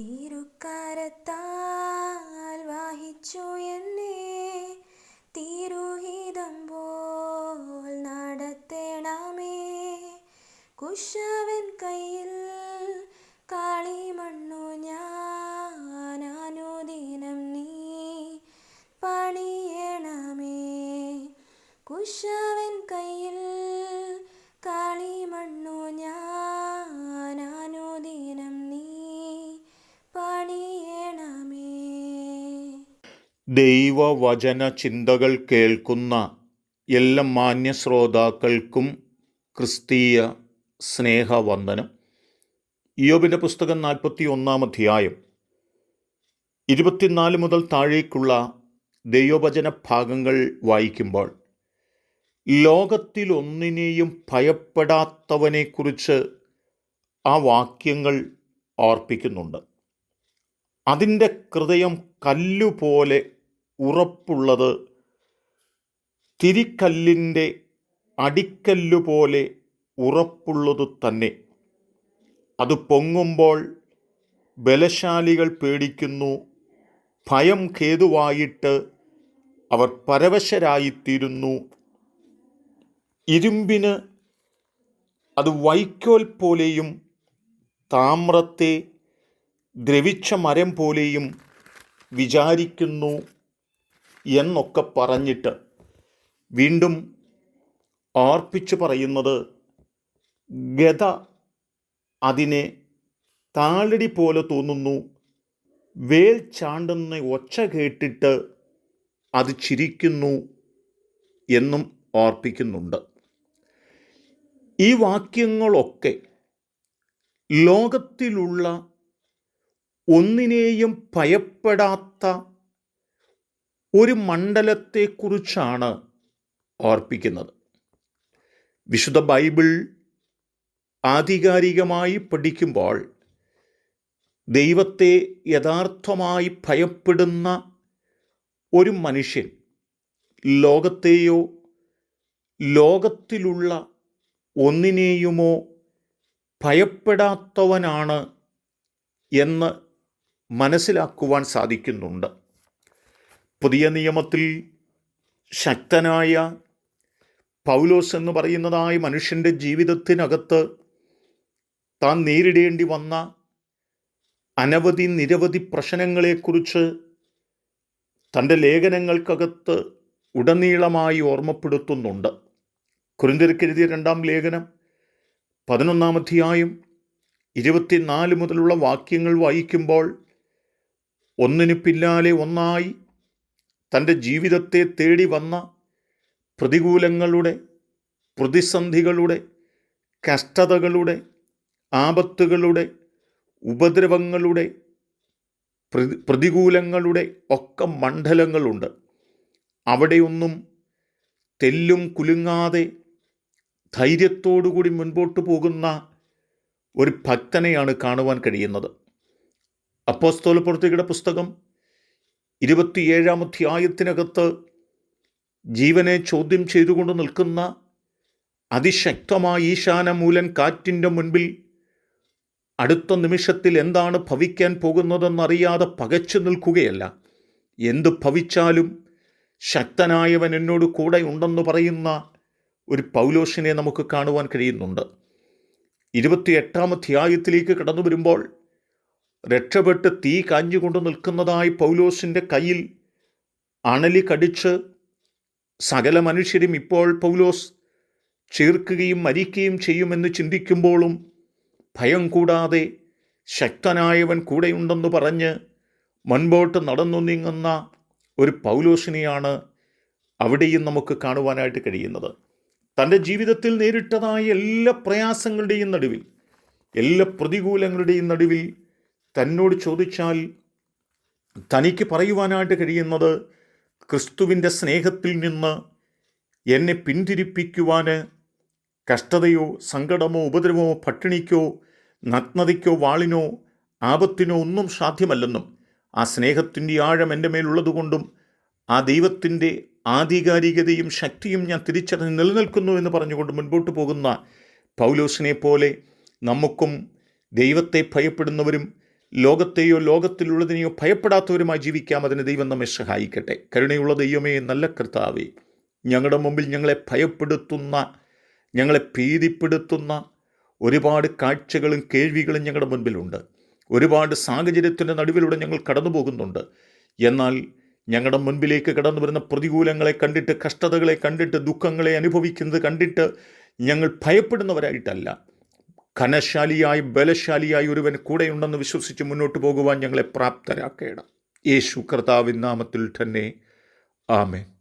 തിരുക്കരത്താൽ വാഹിച്ചു എന്നെ തിരുഹിതം പോൽ നടത്തേണമേ. കുശവൻ കയ്യിൽ കാളിമണ്ണു ഞാൻ അനുദിനം നീ പണിയണമേ. കുശവൻ ദൈവവചന ചിന്തകൾ കേൾക്കുന്ന എല്ലാ മാന്യ ശ്രോതാക്കൾക്കും ക്രിസ്തീയ സ്നേഹവന്ദനം. ഇയോബിന്റെ പുസ്തകം നാൽപ്പത്തി ഒന്നാം അധ്യായം. ഇരുപത്തിനാല് മുതൽ താഴേക്കുള്ള ദൈവവചന ഭാഗങ്ങൾ വായിക്കുമ്പോൾ ലോകത്തിലൊന്നിനെയും ഭയപ്പെടാത്തവനെക്കുറിച്ച് ആ വാക്യങ്ങൾ ഓർപ്പിക്കുന്നുണ്ട്. അതിന്റെ ഹൃദയം കല്ലുപോലെ ഉറപ്പുള്ളത് തിരിക്കല്ലിന്റെ അടിക്കല്ലുപോലെ ഉറപ്പുള്ളത് തന്നെ. അത് പൊങ്ങുമ്പോൾ ബലശാലികൾ പേടിക്കുന്നു. ഭയം ഖേതുവായിട്ട് അവർ പരവശരായിത്തീരുന്നു. ഇരുമ്പിന് അത് വൈക്കോൽ പോലെയും താമ്രത്തെ ദ്രവിച്ച മരം പോലെയും വിചാരിക്കുന്നു. എന്നൊക്കെ പറഞ്ഞിട്ട് വീണ്ടും ഓർപ്പിച്ചു പറയുന്നത് ഗത അതിനെ താളടി പോലെ തോന്നുന്നു വേൽ ചാണ്ടുന്ന ഒച്ച കേട്ടിട്ട് അത് ചിരിക്കുന്നു എന്നും ഓർപ്പിക്കുന്നുണ്ട് ഈ വാക്യങ്ങളൊക്കെ ലോകത്തിലുള്ള ഒന്നിനെയും ഭയപ്പെടാത്ത ഒരു മണ്ഡലത്തെക്കുറിച്ചാണ് ഓർപ്പിക്കുന്നത്. വിശുദ്ധ ബൈബിൾ ആധികാരികമായി പഠിക്കുമ്പോൾ ദൈവത്തെ യഥാർത്ഥമായി ഭയപ്പെടുന്ന ഒരു മനുഷ്യൻ ലോകത്തെയോ ലോകത്തിലുള്ള ഒന്നിനെയുമോ ഭയപ്പെടാത്തവനാണ് എന്ന് മനസ്സിലാക്കുവാൻ സാധിക്കുന്നുണ്ട്. പുതിയ നിയമത്തിൽ ശക്തനായ പൗലോസ് എന്ന് പറയുന്നതായ മനുഷ്യന്റെ ജീവിതത്തിനകത്ത് താൻ നേരിടേണ്ടി വന്ന അനവധി നിരവധി പ്രശ്നങ്ങളെക്കുറിച്ച് തന്റെ ലേഖനങ്ങൾക്കകത്ത് ഉടനീളമായി ഓർമ്മപ്പെടുത്തുന്നുണ്ട്. കുരുന്തിരക്കെഴുതിയ രണ്ടാം ലേഖനം പതിനൊന്നാം അധ്യായം ഇരുപത്തിനാല് മുതലുള്ള വാക്യങ്ങൾ വായിക്കുമ്പോൾ ഒന്നിനു പിന്നാലെ ഒന്നായി തന്റെ ജീവിതത്തെ തേടി വന്ന പ്രതികൂലങ്ങളുടെ പ്രതിസന്ധികളുടെ കഷ്ടതകളുടെ ആപത്തുകളുടെ ഉപദ്രവങ്ങളുടെ പ്രതികൂലങ്ങളുടെ ഒക്കെ മണ്ഡലങ്ങളുണ്ട്. അവിടെയൊന്നും തെല്ലും കുലുങ്ങാതെ ധൈര്യത്തോടുകൂടി മുൻപോട്ട് പോകുന്ന ഒരു ഭക്തനെയാണ് കാണുവാൻ കഴിയുന്നത്. അപ്പോസ്തോലപ്രവൃത്തികളുടെ പുസ്തകം ഇരുപത്തിയേഴാം അധ്യായത്തിനകത്ത് ജീവനെ ചോദ്യം ചെയ്തുകൊണ്ട് നിൽക്കുന്ന അതിശക്തമായ ഈശാനമൂലൻ കാറ്റിന്റെ മുൻപിൽ അടുത്ത നിമിഷത്തിൽ എന്താണ് ഭവിക്കാൻ പോകുന്നതെന്നറിയാതെ പകച്ചു നിൽക്കുകയല്ല. എന്ത് ഭവിച്ചാലും ശക്തനായവൻ എന്നോട് കൂടെ ഉണ്ടെന്ന് പറയുന്ന ഒരു പൗലോഷിനെ നമുക്ക് കാണുവാൻ കഴിയുന്നുണ്ട്. ഇരുപത്തിയെട്ടാം അധ്യായത്തിലേക്ക് കടന്നു വരുമ്പോൾ രക്ഷപ്പെട്ട് തീ കാഞ്ഞുകൊണ്ട് നിൽക്കുന്നതായി പൗലോസിന്റെ കയ്യിൽ അണലി കടിച്ച് സകല മനുഷ്യരും ഇപ്പോൾ പൗലോസ് ചേർക്കുകയും മരിക്കുകയും ചെയ്യുമെന്ന് ചിന്തിക്കുമ്പോഴും ഭയം കൂടാതെ ശക്തനായവൻ കൂടെയുണ്ടെന്ന് പറഞ്ഞ് മുൻപോട്ട് നടന്നു നീങ്ങുന്ന ഒരു പൗലോസിനെയാണ് അവിടെയും നമുക്ക് കാണുവാനായിട്ട് കഴിയുന്നത്. തന്റെ ജീവിതത്തിൽ നേരിട്ടതായ എല്ലാ പ്രയാസങ്ങളുടെയും നടുവിൽ എല്ലാ പ്രതികൂലങ്ങളുടെയും നടുവിൽ തന്നോട് ചോദിച്ചാൽ തനിക്ക് പറയുവാനായിട്ട് കഴിയുന്നത് ക്രിസ്തുവിന്റെ സ്നേഹത്തിൽ നിന്ന് എന്നെ പിന്തിരിപ്പിക്കുവാൻ കഷ്ടതയോ സങ്കടമോ ഉപദ്രവമോ പട്ടിണിക്കോ നഗ്നതയ്ക്കോ വാളിനോ ആപത്തിനോ ഒന്നും സാധ്യമല്ലെന്നും ആ സ്നേഹത്തിന്റെ ആഴം എന്റെ മേലുള്ളതുകൊണ്ടും ആ ദൈവത്തിന്റെ ആധികാരികതയും ശക്തിയും ഞാൻ തിരിച്ചറിഞ്ഞ് നിലനിൽക്കുന്നു എന്ന് പറഞ്ഞുകൊണ്ട് മുൻപോട്ട് പോകുന്ന പൗലോസിനെ പോലെ നമുക്കും ദൈവത്തെ ഭയപ്പെടുന്നവരും ലോകത്തെയോ ലോകത്തിലുള്ളതിനെയോ ഭയപ്പെടാത്തവരുമായി ജീവിക്കാം. അതിന് ദൈവം നമ്മെ സഹായിക്കട്ടെ. കരുണയുള്ള ദൈവമേ നല്ല കർത്താവേ ഞങ്ങളുടെ മുമ്പിൽ ഞങ്ങളെ ഭയപ്പെടുത്തുന്ന ഞങ്ങളെ ഭീതിപ്പെടുത്തുന്ന ഒരുപാട് കാഴ്ചകളും കേൾവികളും ഞങ്ങളുടെ മുൻപിലുണ്ട്. ഒരുപാട് സാഹചര്യത്തിന്റെ നടുവിലൂടെ ഞങ്ങൾ കടന്നു പോകുന്നുണ്ട് എന്നാൽ ഞങ്ങളുടെ മുൻപിലേക്ക് കടന്നു വരുന്ന പ്രതികൂലങ്ങളെ കണ്ടിട്ട് കഷ്ടതകളെ കണ്ടിട്ട് ദുഃഖങ്ങളെ അനുഭവിക്കുന്നത് കണ്ടിട്ട് ഞങ്ങൾ ഭയപ്പെടുന്നവരായിട്ടല്ല. ഘനശാലിയായി ബലശാലിയായി ഒരുവൻ കൂടെയുണ്ടെന്ന് വിശ്വസിച്ച് മുന്നോട്ട് പോകുവാൻ ഞങ്ങളെ പ്രാപ്തരാക്കേണം. യേശു കർത്താവിൻ നാമത്തിൽ തന്നെ. ആമേൻ.